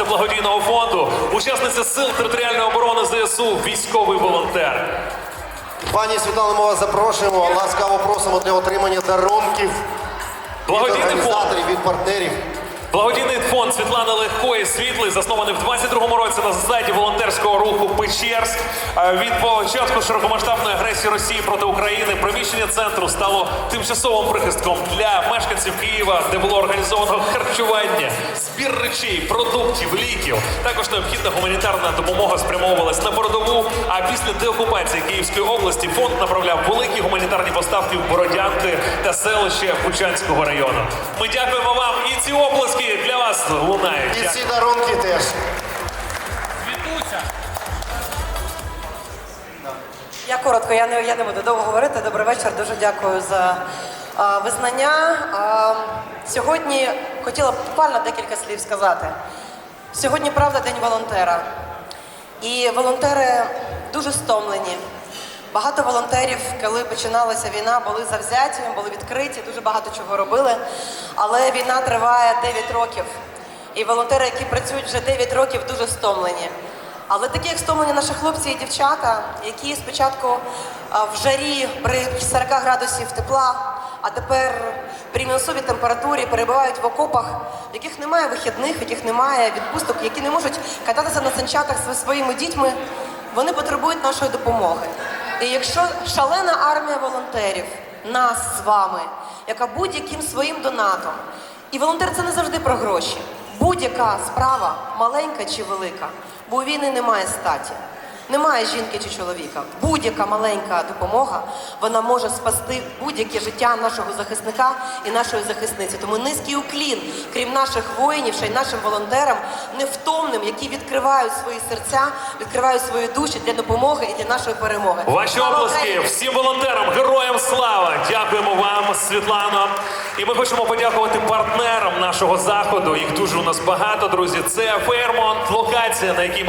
засновниця благодійного фонду, учасниця сил територіальної оборони ЗСУ, військовий волонтер. Пані Світлано, ми вас запрошуємо. Ласкаво просимо для отримання дарунків від Благодійний фонд. організаторів, від партнерів. Благодійний фонд Світлани Легкої Світлий заснований в 22-му році на засаді волонтерського руху Печерськ. Е, Від початку широкомасштабної агресії Росії проти України приміщення центру стало тимчасовим прихистком для мешканців Києва, де було організовано харчування, збір речей, продуктів, ліків. Також необхідна гуманітарна допомога спрямовувалась на передову. А після деокупації Київської області фонд направляв великі гуманітарні поставки в Бородянки та селище Бучанського району. Ми дякуємо вам і ці обласки для вас лунають. І ці дарунки теж. Я коротко, я не, я не буду довго говорити. Добрий вечір. Дуже дякую за визнання. Сьогодні хотіла б буквально декілька слів сказати. Сьогодні правда день волонтера. І волонтери дуже стомлені. Багато волонтерів, коли починалася війна, були завзяті, були відкриті, дуже багато чого робили. Але війна триває 9 років. І волонтери, які працюють вже 9 років, дуже стомлені. Але такі як стомлені наші хлопці і дівчата, які спочатку в жарі при 40 градусів тепла, а тепер при мінусовій температурі перебувають в окопах, в яких немає вихідних, в яких немає відпусток, які не можуть кататися на санчатах зі своїми дітьми, вони потребують нашої допомоги. І якщо шалена армія волонтерів, нас з вами, яка будь-яким своїм донатом, і волонтер це не завжди про гроші. Будь-яка справа, маленька чи велика, бо у війни немає статі, немає жінки чи чоловіка. Будь-яка маленька допомога вона може спасти будь-яке життя нашого захисника і нашої захисниці. Тому низький уклін, крім наших воїнів, ще й нашим волонтерам, невтомним, які відкривають свої серця, відкривають свої душі для допомоги і для нашої перемоги. Ваші Україні! всім волонтерам, героям слава! Дякуємо вам, Світлано. І ми хочемо подякувати партнерам нашого заходу. Їх дуже у нас багато, друзі. Це Фейрмонт, локація, на якій ми